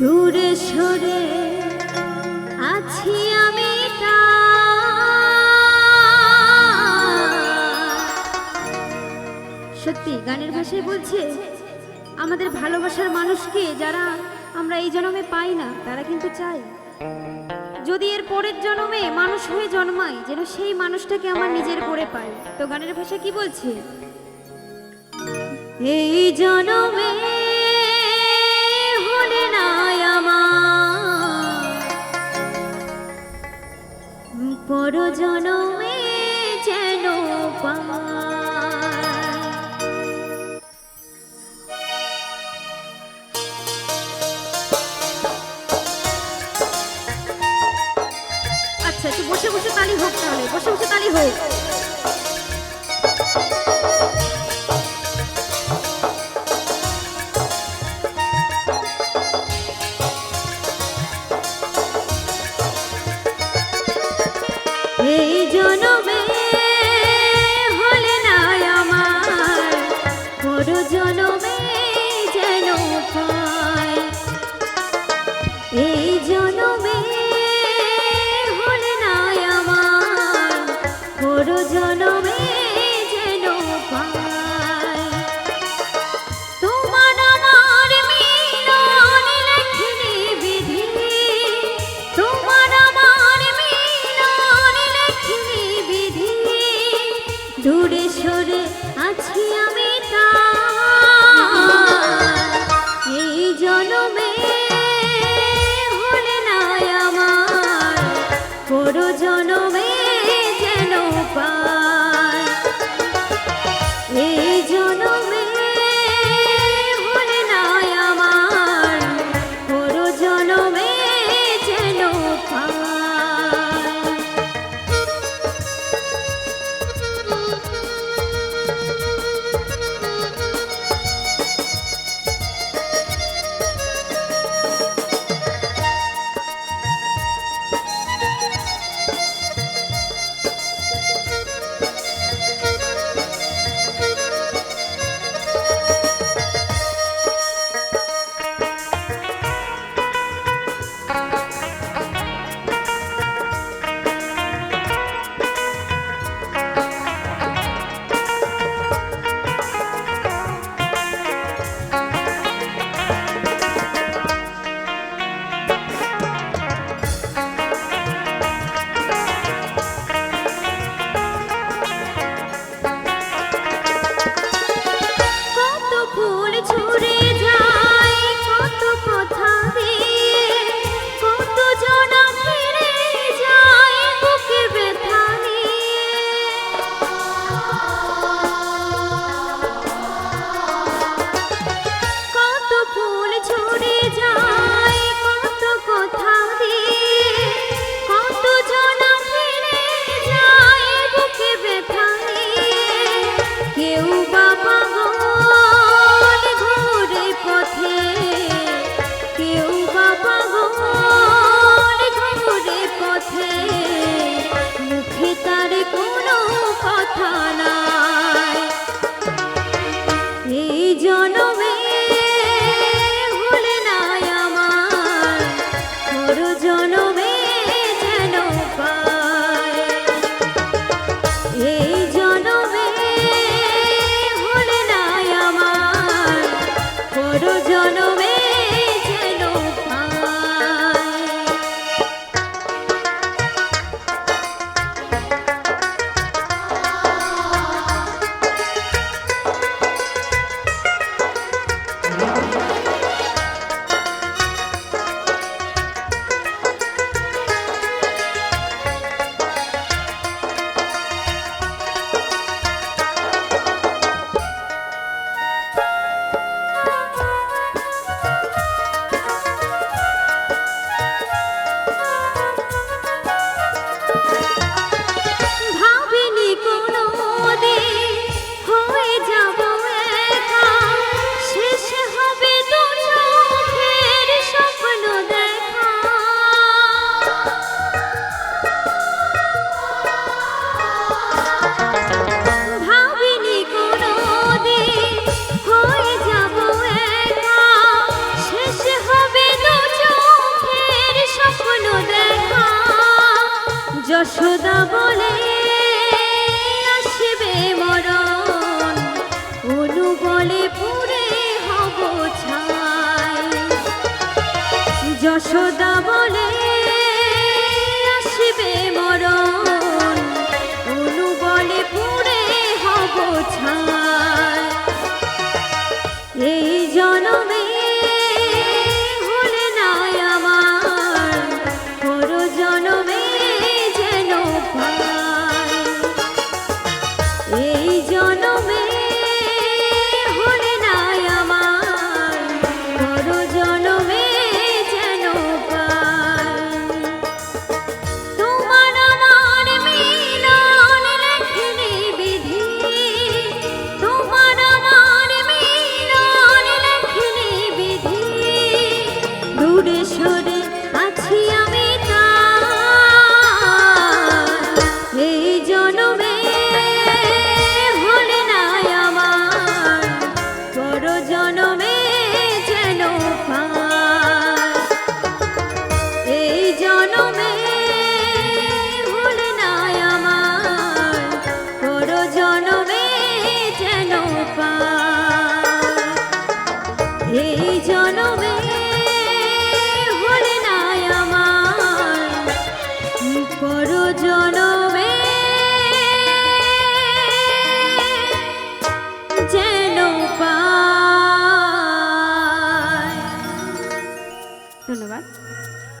দূরে সরে আছি আমি সত্যি, গানের ভাষায় বলছে, আমাদের ভালোবাসার মানুষকে যারা আমরা এই জন্মে পাই না, তারা কিন্তু চাই। যদি এর পরের জন্মে মানুষ হয়ে জন্মাই যেন সেই মানুষটাকে আমার নিজের করে পাই তো গানের ভাষা কি বলছে? এই জনমে পর জনমে যেন আচ্ছা একটু বসে বসে তালি হোক তাহলে বসে বসে তালি হোক। যশোদা বলে আসবে মরণ। অনু বলে পুরে হব ছাই। যশোদা